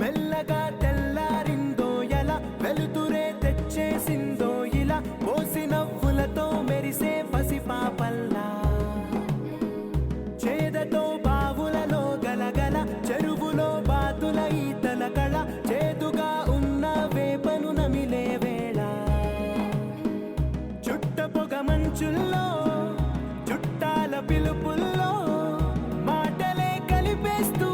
మెల్లగా తెల్లారిందో ఎలా? వెలుతురే తెచ్చేసిందో ఇలా? నవ్వులతో మెరిసే చేదతో eres tú.